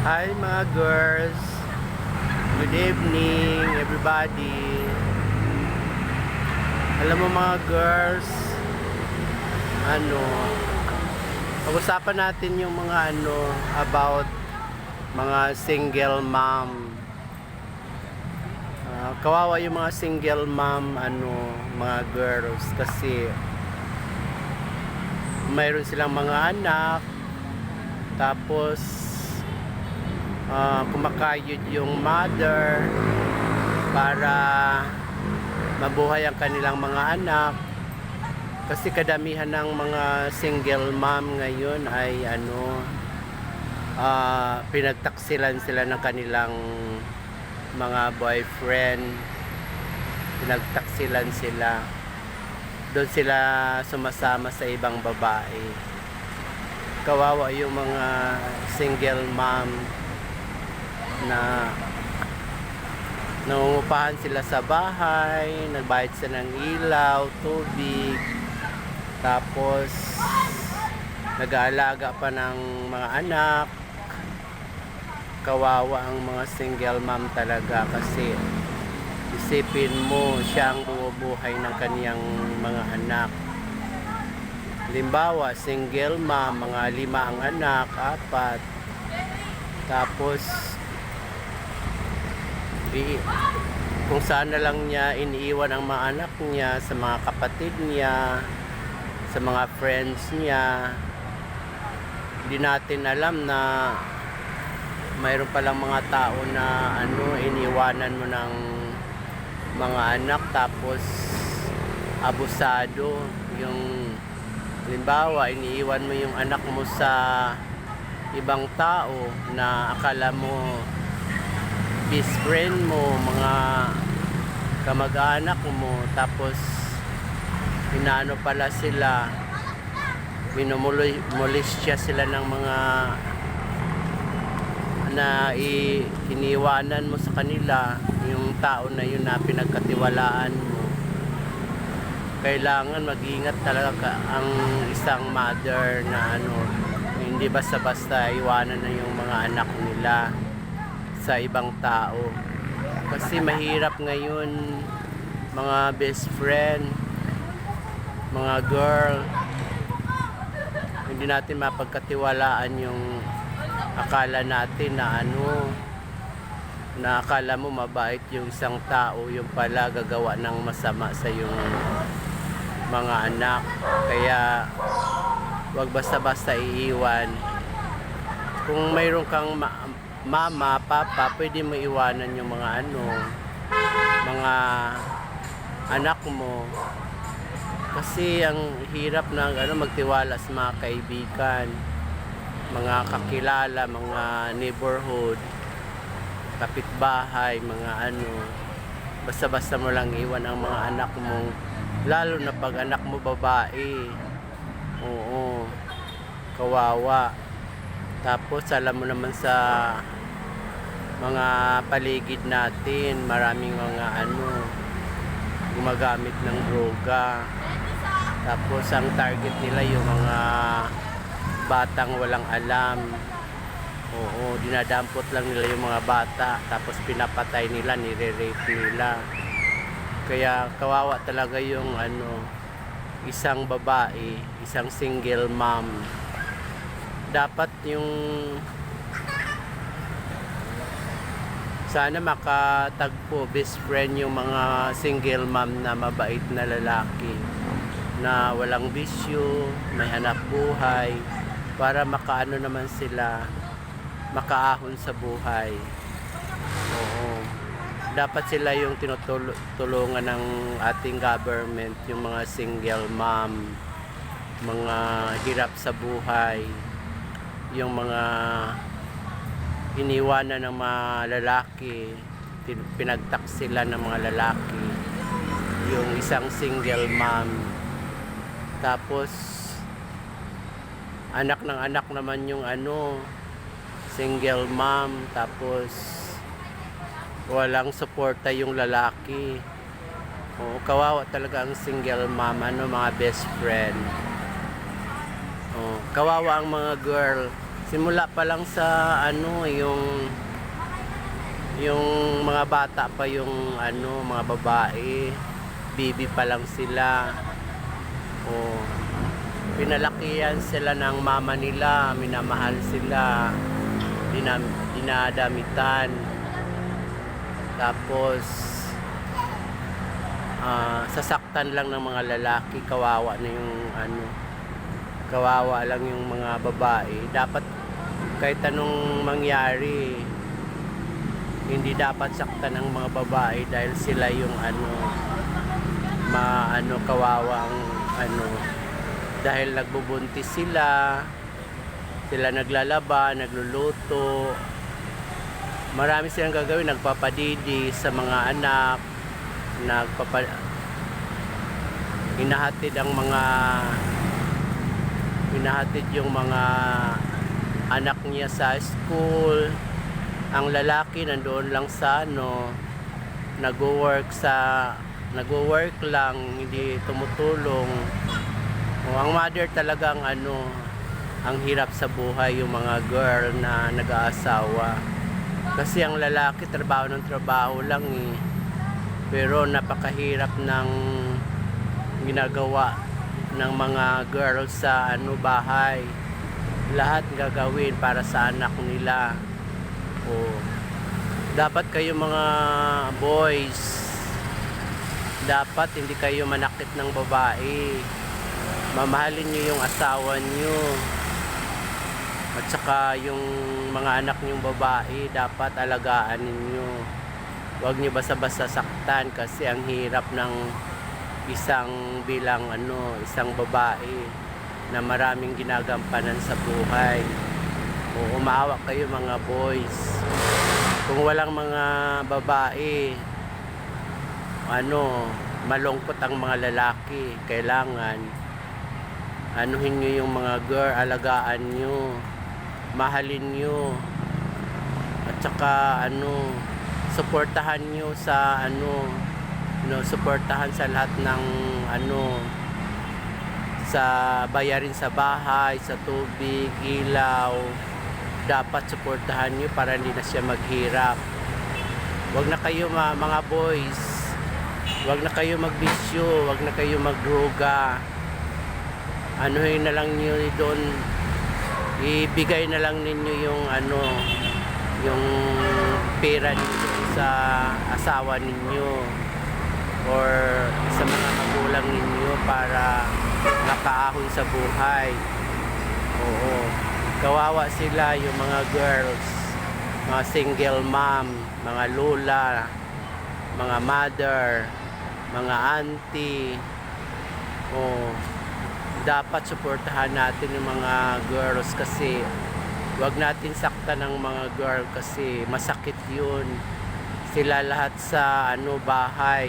Hi mga girls. Good evening everybody. Alam mo mga girls, ano, pag-usapan natin yung mga ano about mga single mom. Ah, kawawa yung mga single mom ano, mga girls kasi mayroon silang mga anak tapos ah, kumakayod yung mother para mabuhay ang kanilang mga anak. Kasi kadamihan ng mga single mom ngayon ay ano ah, pinagtaksilan sila ng kanilang mga boyfriend. Pinagtaksilan sila. Doon sila sumasama sa ibang babae. Kawawa yung mga single mom na nangungupahan sila sa bahay, nagbayad sila ng ilaw, tubig, tapos nag-aalaga pa ng mga anak. Kawawa ang mga single mom talaga kasi isipin mo siya ang bumubuhay ng kaniyang mga anak. Limbawa, single mom, mga lima ang anak, apat. Tapos, i- kung saan na lang niya iniiwan ang mga anak niya sa mga kapatid niya, sa mga friends niya. Hindi natin alam na mayroon palang mga tao na ano iniwanan mo ng mga anak tapos abusado yung halimbawa iniiwan mo yung anak mo sa ibang tao na akala mo best friend mo mga kamag-anak mo tapos inaano pala sila minumulistya sila ng mga na iniwanan mo sa kanila yung tao na yun na pinagkatiwalaan mo. Kailangan mag-ingat talaga ka- ang isang mother na ano hindi basta-basta iwanan na yung mga anak nila sa ibang tao. Kasi mahirap ngayon mga best friend mga girl hindi natin mapagkatiwalaan yung akala natin na ano na akala mo mabait yung isang tao yung pala gagawa ng masama sa yung mga anak. Kaya wag basta-basta iiwan. Kung mayroon kang ma- mama, papa, pwede mo iwanan yung mga ano mga anak mo kasi ang hirap ng ano magtiwala sa mga kaibigan mga kakilala, mga neighborhood, kapitbahay, mga ano. Basta-basta mo lang iwan ang mga anak mo. Lalo na pag anak mo babae. Oo. Kawawa. Tapos alam mo naman sa mga paligid natin, maraming mga ano gumagamit ng droga. Tapos ang target nila yung mga batang walang alam. Oo, dinadampot lang nila yung mga bata tapos pinapatay nila, nire-rape nila. Kaya kawawa talaga yung ano isang babae, isang single mom. Dapat yung sana makatagpo best friend yung mga single mom na mabait na lalaki na walang bisyo, may hanap buhay para makaano naman sila makaahon sa buhay. Oo. Dapat sila yung tinutulungan ng ating government, yung mga single mom, mga hirap sa buhay, yung mga iniwanan ng mga lalaki, tin- pinagtaksila ng mga lalaki, yung isang single mom, tapos anak ng anak naman yung ano, single mom, tapos walang suporta yung lalaki. Oo, kawawa talaga ang single mom, ano, mga best friend. Oh, kawawa ang mga girl. Simula pa lang sa ano, yung yung mga bata pa yung ano, mga babae, bibi pa lang sila. O pinalakihan sila ng mama nila, minamahal sila, dinam, dinadamitan. Tapos ah, sasaktan lang ng mga lalaki, kawawa na yung ano, kawawa lang yung mga babae. Dapat kahit anong mangyari, hindi dapat saktan ng mga babae dahil sila yung ano, maano kawawang ano, dahil nagbubuntis sila, sila naglalaba, nagluluto, marami silang gagawin, nagpapadidi sa mga anak, nagpapa hinahatid ang mga hinahatid yung mga anak niya sa school. Ang lalaki nandoon lang sa ano nagwo-work sa nagwo-work lang hindi tumutulong. O, ang mother talagang ano ang hirap sa buhay yung mga girl na nag-aasawa. Kasi ang lalaki trabaho ng trabaho lang eh. Pero napakahirap ng ginagawa ng mga girls sa ano bahay. Lahat gagawin para sa anak nila. O dapat kayo mga boys dapat hindi kayo manakit ng babae. Mamahalin niyo yung asawa niyo. At saka yung mga anak niyong babae dapat alagaan ninyo. Huwag niyo basta-basta saktan kasi ang hirap ng isang bilang ano, isang babae na maraming ginagampanan sa buhay. O umaawa kayo mga boys. Kung walang mga babae, ano, malungkot ang mga lalaki. Kailangan anuhin nyo yung mga girl, alagaan nyo, mahalin nyo, at saka ano, suportahan nyo sa ano, no, suportahan sa lahat ng ano sa bayarin sa bahay, sa tubig, ilaw. Dapat suportahan nyo para hindi na siya maghirap. Huwag na kayo ma- mga boys. Huwag na kayo magbisyo, huwag na kayo magdruga. Anuhin na lang nyo doon. Ibigay na lang ninyo yung ano, yung pera ninyo sa asawa ninyo or sa mga magulang ninyo para makaahon sa buhay. Oo. Kawawa sila yung mga girls, mga single mom, mga lola, mga mother, mga auntie. Oo. Dapat suportahan natin yung mga girls kasi wag natin saktan ng mga girl kasi masakit yun. Sila lahat sa ano bahay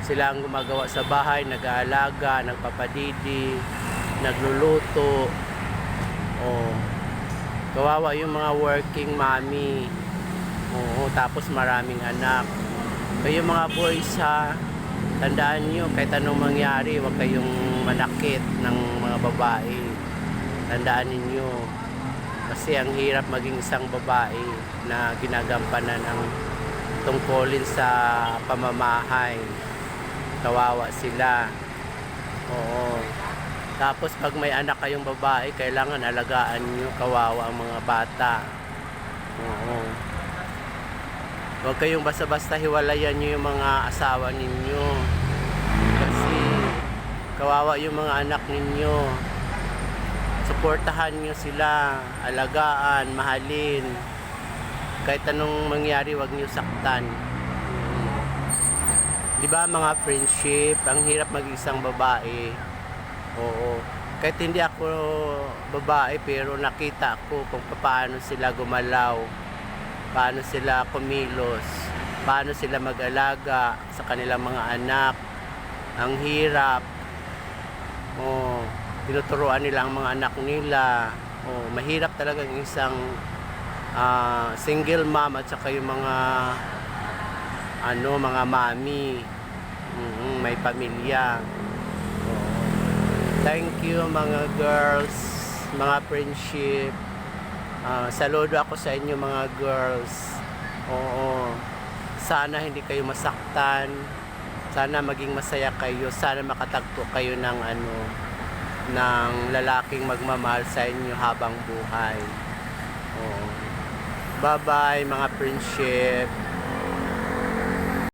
sila ang gumagawa sa bahay, nag-aalaga, nagpapadidi, nagluluto. Oh. Kawawa yung mga working mommy. Oo, tapos maraming anak. Yung mga boys ha, tandaan nyo, kahit anong mangyari, huwag kayong manakit ng mga babae. Tandaan ninyo. Kasi ang hirap maging isang babae na ginagampanan ang tungkulin sa pamamahay kawawa sila. Oo. Tapos pag may anak kayong babae, kailangan alagaan nyo kawawa ang mga bata. Oo. Huwag kayong basta-basta hiwalayan nyo yung mga asawa ninyo. Kasi kawawa yung mga anak ninyo. Suportahan nyo sila, alagaan, mahalin. Kahit anong mangyari, huwag nyo saktan. 'Di ba mga friendship, ang hirap mag-isang babae. Oo. Kahit hindi ako babae pero nakita ko kung paano sila gumalaw, paano sila kumilos, paano sila mag-alaga sa kanilang mga anak. Ang hirap. Oo. Tinuturuan nila ang mga anak nila. Oo, mahirap talaga ang isang ah, single mom at saka yung mga ano, mga mami, mm, may pamilya. Oo. Thank you mga girls. mga friendship. Ah, saludo ako sa inyo mga girls. Oo. Sana hindi kayo masaktan. Sana maging masaya kayo. Sana makatagpo kayo ng ano ng lalaking magmamahal sa inyo habang buhay. Oo. Bye-bye mga friendship.